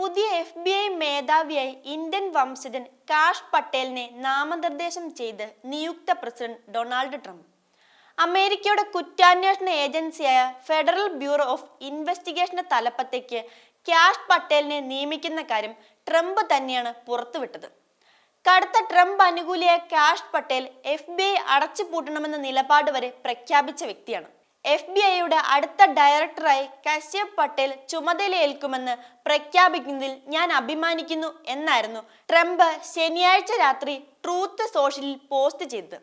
പുതിയ F B I മേധാവിയായി Indian വംശജൻ കാഷ് പട്ടേലിനെ നാമനിർദ്ദേശം ചെയ്ത് നിയുക്ത പ്രസിഡന്റ് ഡൊണാൾഡ് ട്രംപ്. അമേരിക്കയുടെ കുറ്റാന്വേഷണ ഏജൻസിയായ ഫെഡറൽ ബ്യൂറോ ഓഫ് ഇൻവെസ്റ്റിഗേഷന്റെ തലപ്പത്തേക്ക് ക്യാഷ് പട്ടേലിനെ നിയമിക്കുന്ന കാര്യം ട്രംപ് തന്നെയാണ് പുറത്തുവിട്ടത്. കടുത്ത Trump അനുകൂലിയായ Kash Patel F B I അടച്ചുപൂട്ടണമെന്ന നിലപാട് വരെ പ്രഖ്യാപിച്ച വ്യക്തിയാണ്. എഫ് ബി ഐയുടെ അടുത്ത ഡയറക്ടറായി കശ്യപ് പട്ടേൽ ചുമതലയേൽക്കുമെന്ന് പ്രഖ്യാപിക്കുന്നതിൽ ഞാൻ അഭിമാനിക്കുന്നു എന്നായിരുന്നു ട്രംപ് ശനിയാഴ്ച രാത്രി ട്രൂത്ത് സോഷ്യലിൽ പോസ്റ്റ് ചെയ്തത്.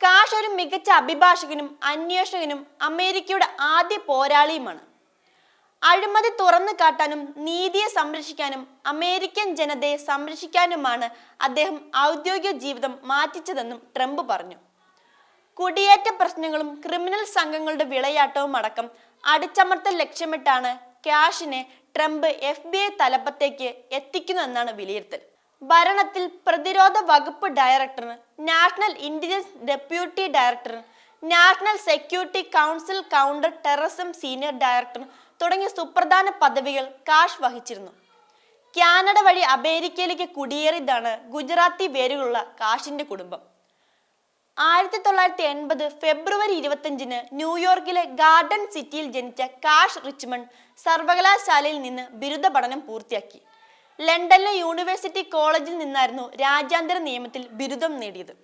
കാഷ് ഒരു മികച്ച അഭിഭാഷകനും അന്വേഷകനും അമേരിക്കയുടെ ആദ്യ പോരാളിയുമാണ്. അഴിമതി തുറന്നു കാട്ടാനും നീതിയെ സംരക്ഷിക്കാനും അമേരിക്കൻ ജനതയെ സംരക്ഷിക്കാനുമാണ് അദ്ദേഹം ഔദ്യോഗിക ജീവിതം മാറ്റിച്ചതെന്നും ട്രംപ് പറഞ്ഞു. കുടിയേറ്റ പ്രശ്നങ്ങളും ക്രിമിനൽ സംഘങ്ങളുടെ വിളയാട്ടവും അടക്കം അടിച്ചമർത്തൽ ലക്ഷ്യമിട്ടാണ് ക്യാഷിനെ ട്രംപ് എഫ് ബി ഐ തലപ്പത്തേക്ക് എത്തിക്കുന്നതെന്നാണ് വിലയിരുത്തൽ. ഭരണത്തിൽ പ്രതിരോധ വകുപ്പ് director national intelligence deputy director national security council counter terrorism senior director തുടങ്ങിയ സുപ്രധാന പദവികൾ കാഷ് വഹിച്ചിരുന്നു. കാനഡ വഴി അമേരിക്കയിലേക്ക് കുടിയേറിയതാണ് ഗുജറാത്തി വേരുകളുള്ള കാഷിന്റെ കുടുംബം. ആയിരത്തി തൊള്ളായിരത്തി എൺപത് ഫെബ്രുവരി ഇരുപത്തഞ്ചിന് ന്യൂയോർക്കിലെ ഗാർഡൻ സിറ്റിയിൽ ജനിച്ച കാഷ് റിച്ച്മൺ സർവകലാശാലയിൽ നിന്ന് ബിരുദ പഠനം പൂർത്തിയാക്കി. ലണ്ടനിലെ യൂണിവേഴ്സിറ്റി കോളേജിൽ നിന്നായിരുന്നു രാജ്യാന്തര നിയമത്തിൽ ബിരുദം നേടിയത്.